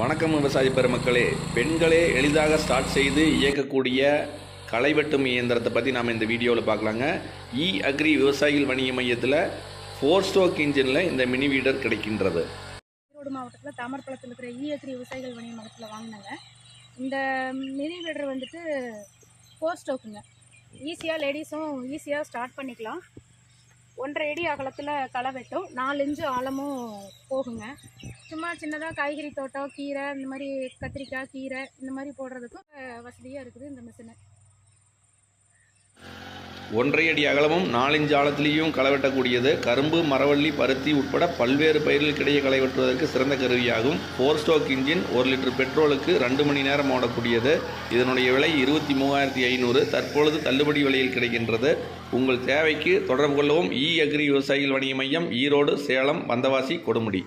வணக்கம் விவசாய பெருமக்களே. பெண்களே எளிதாக ஸ்டார்ட் செய்து இயக்கக்கூடிய களை வெட்டும் இயந்திரத்தை பற்றி நாம் இந்த வீடியோவில் பார்க்கலாங்க. இ அக்ரி விவசாயிகள் வணிக மையத்தில் ஃபோர் ஸ்டோக் இன்ஜினில் இந்த மினி வீடர் கிடைக்கின்றது. ஈரோடு மாவட்டத்தில் தாமரப்பழத்தில் இருக்கிற இ அக்ரி விவசாயிகள் வணிக மையத்தில் வாங்கினாங்க இந்த மினி வீடர் வந்துட்டு ஃபோர் ஸ்டோக்குங்க ஈஸியாக லேடிஸும் ஈஸியாக ஸ்டார்ட் பண்ணிக்கலாம். ஒன்றரை அடி அகலத்தில் களை வெட்டும் நாலு இன்ச்சு ஆழமும் போகுங்க. சும்மா சின்னதாக காய்கறி தோட்டம் கீரை இந்த மாதிரி கத்திரிக்காய் கீரை இந்த மாதிரி போடுறதுக்கும் வசதியாக இருக்குது இந்த மிஷினு ஒன்றையடி அடி அகலமும் நாலஞ்சு ஆழத்திலையும் களை வெட்டக்கூடியது. கரும்பு மரவள்ளி பருத்தி உட்பட பல்வேறு பயிர்களுக்கிடையே களை வெட்டுவதற்கு சிறந்த கருவியாகும். ஃபோர் ஸ்டோக் இன்ஜின் ஒரு லிட்டர் பெட்ரோலுக்கு ரெண்டு மணி நேரம் ஓடக்கூடியது. இதனுடைய விலை இருபத்தி மூவாயிரத்தி ஐநூறு. தற்பொழுது தள்ளுபடி விலையில் கிடைக்கின்றது. உங்கள் தேவைக்கு தொடர்பு கொள்ளவும் இ அக்ரி விவசாயிகள் வணிக மையம் ஈரோடு சேலம் வந்தவாசி கொடுமுடி.